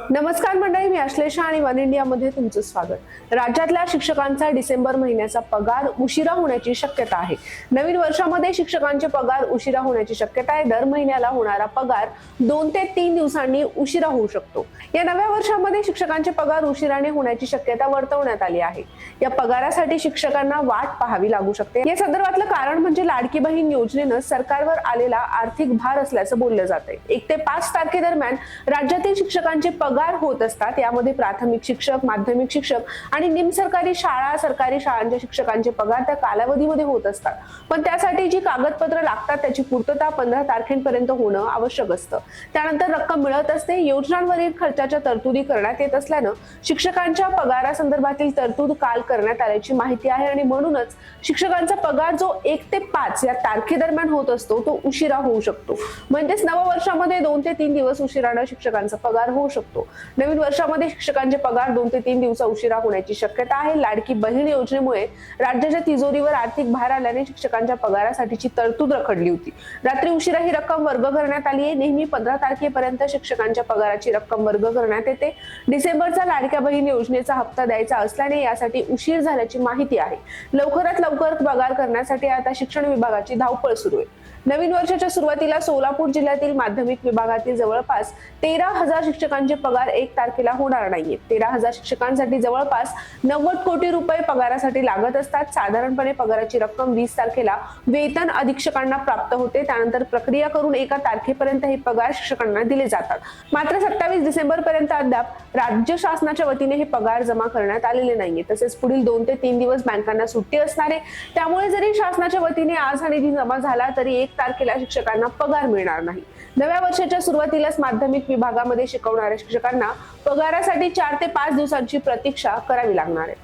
नमस्कार मंडळी मी अश्लेषा आणि वन इंडियामध्ये तुमचं स्वागत. राज्यातल्या शिक्षकांचा डिसेंबर महिन्याचा पगार उशिरा होण्याची शक्यता आहे. नवीन वर्षामध्ये शिक्षकांचे पगार उशिरा होण्याची शक्यता आहे. दर महिन्याला होणारा पगार दोन ते तीन दिवसांनी उशिरा होऊ शकतो. या नव्या वर्षामध्ये शिक्षकांचे पगार उशिराने होण्याची शक्यता वर्तवण्यात आली आहे. या पगारासाठी शिक्षकांना वाट पाहावी लागू शकते. या संदर्भातलं कारण म्हणजे लाडकी बहीण योजनेनं सरकारवर आलेला आर्थिक भार असल्याचं बोललं जात आहे एक ते पाच तारखेदरम्यान राज्यातील शिक्षकांचे पगार होत असतात यामध्ये प्राथमिक शिक्षक माध्यमिक शिक्षक आणि निमसरकारी शाळा सरकारी शाळांच्या शिक्षकांचे पगार त्या कालावधीमध्ये होत असतात. पण त्यासाठी जी कागदपत्र लागतात त्याची पूर्तता पंधरा तारखेपर्यंत होणं आवश्यक असतं. त्यानंतर रक्कम मिळत असते योजनांवरील खर्चाच्या तरतुदी करण्यात येत असल्यानं शिक्षकांच्या पगारासंदर्भातील तरतूद काल करण्यात आल्याची माहिती आहे आणि म्हणूनच शिक्षकांचा पगार जो एक ते पाच या तारखेदरम्यान होत असतो तो उशिरा होऊ शकतो. म्हणजेच नववर्षामध्ये दोन ते तीन दिवस उशिरानं शिक्षकांचा पगार होऊ शकतो. शकतो. नवीन वर्षामध्ये शिक्षकांचे पगार दोन ते तीन दिवसा उशिरा होण्याची शक्यता आहे. लाडकी बहीण योजनेमुळे राज्याच्या तिजोरीवर आर्थिक भार आल्याने शिक्षकांच्या पगारासाठीची तरतूद रखडली होती. रात्री उशिरा ही रक्कम वर्ग करण्यात आली आहे. नेहमी पंधरा तारखेपर्यंत शिक्षकांच्या पगाराची रक्कम वर्ग करण्यात येते. डिसेंबरचा लाडक्या बहीण योजनेचा हप्ता द्यायचा असल्याने यासाठी उशीर झाल्याची माहिती आहे. लवकरात लवकर पगार करण्यासाठी आता शिक्षण विभागाची धावपळ सुरू आहे. नवीन वर्षाच्या सुरुवातीला सोलापूर जिल्ह्यातील माध्यमिक विभागातील जवळपास तेरा हजार शिक्षकांचे पगार एक तारखेला होणार नाहीये. तेरा हजार शिक्षकांसाठी जवळपास नव्वद कोटी रुपये पगारासाठी लागत असतात. साधारणपणे पगाराची रक्कम वीस तारखेला वेतन अधीक्षकांना प्राप्त होते. त्यानंतर प्रक्रिया करून एका तारखेपर्यंत हे पगार शिक्षकांना दिले जातात. मात्र सत्तावीस डिसेंबर पर्यंत अद्याप राज्य शासनाच्या वतीने हे पगार जमा करण्यात आलेले नाहीये. तसेच पुढील दोन ते तीन दिवस बँकांना सुट्टी असणार. आहे त्यामुळे जरी शासनाच्या वतीने आज हा निधी जमा झाला तरी एक तारखेला शिक्षकांना पगार मिळणार नाही. नव्या वर्षाच्या सुरुवातीलाच माध्यमिक विभागामध्ये शिकवणाऱ्या शिक्षकांना पगारासाठी चार ते पाच दिवसांची प्रतीक्षा करावी लागणार आहे.